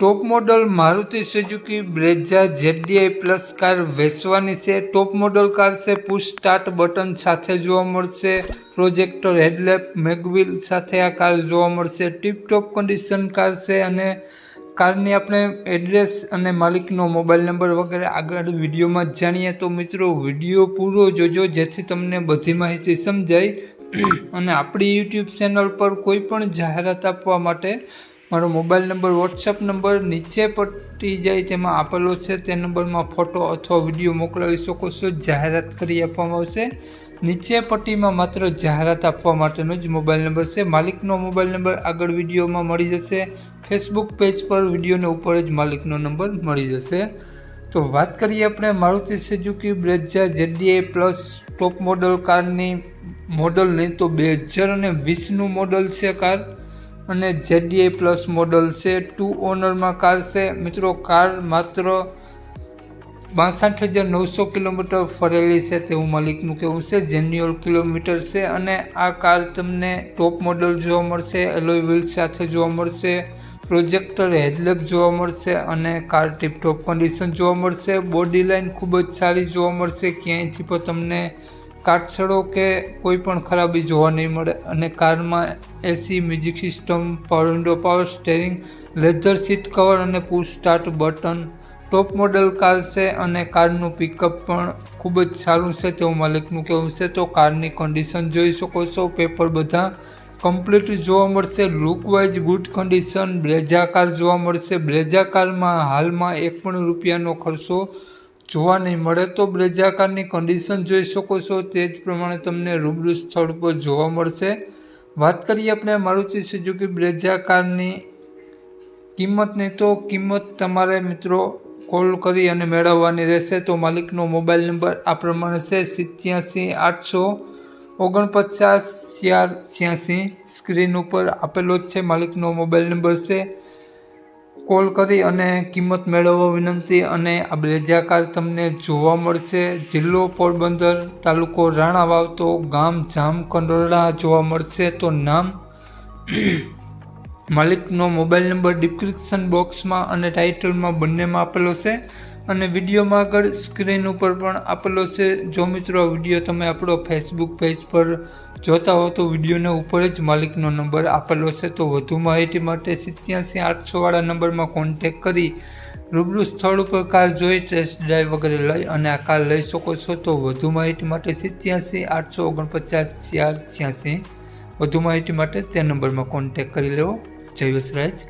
Top model Maruti Suzuki Brezza ZDI plus car વેચવાની છે. Top model car છે, push start button સાથે જોવા મળશે. પ્રોજેક્ટર હેડલેમ્પ મેગવિલ સાથે આ કાર જોવા મળશે. ટીપટોપ કન્ડિશન કાર છે અને કારની આપણે એડ્રેસ અને માલિકનો મોબાઈલ નંબર વગેરે આગળ વિડીયોમાં જાણીએ. તો મિત્રો, વીડિયો પૂરો જોજો, જેથી તમને બધી માહિતી સમજાય. અને આપણી યુટ્યુબ ચેનલ પર કોઈ પણ જાહેરાત આપવા માટે મારો મોબાઈલ નંબર વોટ્સઅપ નંબર નીચે પટી જાય તેમાં આપેલો છે. તે નંબરમાં ફોટો અથવા વીડિયો મોકલાવી શકો છો. જાહેરાત કરી આપવામાં આવશે. નીચે પટ્ટીમાં માત્ર જાહેરાત આપવા માટેનો જ મોબાઈલ નંબર છે. માલિકનો મોબાઈલ નંબર આગળ વિડીયોમાં મળી જશે. ફેસબુક પેજ પર વિડીયોને ઉપર જ માલિકનો નંબર મળી જશે. તો વાત કરીએ આપણે Maruti Suzuki Brezza ZDA plus top model કારની મોડલ નહીં તો બે હજાર અને વીસનું મોડલ છે કાર. અને જેડીએ પ્લસ મોડલ છે. ટુ ઓનરમાં કાર છે. મિત્રો કાર માત્ર બાસઠ હજાર નવસો કિલોમીટર ફરેલી છે તેવું માલિકનું કહેવું છે. જેન્યુઅલ કિલોમીટર છે અને આ કાર તમને ટોપ મોડલ જોવા મળશે એલોય વ્હીલ સાથે જોવા મળશે પ્રોજેક્ટર હેડલેપ જોવા મળશે અને કાર ટીપટોપ કન્ડિશન જોવા મળશે. બોડી લાઇન ખૂબ જ સારી જોવા મળશે. ક્યાંયથી પણ તમને કાટછડો કે કોઈ પણ ખરાબી જોવા નહીં મળે અને કારમાં AC music system power window power steering leather seat cover અને push start button top model car છે અને કારનું પિકઅપ પણ ખૂબ જ સારું છે તેવું માલિકનું કહેવું છે. તો કારની કન્ડિશન જોઈ શકો છો. પેપર બધા કમ્પ્લીટ જોવા મળશે. Lookwise good condition Brezza car જોવા મળશે. બ્રેજા કારમાં હાલમાં એક પણ રૂપિયાનો ખર્ચો જોવા નહીં મળે તો બ્રેજાકારની કન્ડિશન જોઈ શકો છો. તે જ પ્રમાણે તમને રૂબરૂ સ્થળ પર જોવા મળશે. વાત કરીએ આપણે મારુતિ સુઝુકી બ્રેજાકારની કિંમતની તો કિંમત તમારે મિત્રો કોલ કરી અને મેળવવાની રહેશે. તો માલિકનો મોબાઈલ નંબર આ પ્રમાણે છે સિત્યાસી આઠસો ઓગણપચાસ ચાર છ્યાસી. સ્ક્રીન ઉપર આપેલો જ છે માલિકનો મોબાઈલ નંબર છે. કોલ કરી અને કિંમત મેળવવા વિનંતી અને આ બ્લેજાકાર તમને જોવા મળશે. જિલ્લો પોરબંદર તાલુકો રાણા વાવતો ગામ જામકંડોરણા જોવા મળશે તો નામ માલિકનો મોબાઈલ નંબર ડિસ્ક્રિપ્શન બોક્સમાં અને ટાઇટલમાં બંનેમાં આપેલો છે. અને વિડીયોમાં આગળ સ્ક્રીન ઉપર પણ આપેલો છે. જો મિત્રો આ વીડિયો તમે આપણો ફેસબુક પેજ પર જોતા હો તો વિડીયોને ઉપર જ માલિકનો નંબર આપેલો છે. તો વધુ માહિતી માટે સિત્યાસી આઠસોવાળા નંબરમાં કોન્ટેક કરી રૂબરૂ સ્થળ ઉપર કાર જોઈ ટેસ્ટ ડ્રાઈવ વગેરે લઈ અને આ કાર લઈ શકો છો. તો વધુ માહિતી માટે સિત્યાસી આઠસો ઓગણપચાસ ચાર છ્યાસી વધુ માહિતી માટે તે નંબરમાં કોન્ટેક કરી લેવો જય વસરાજ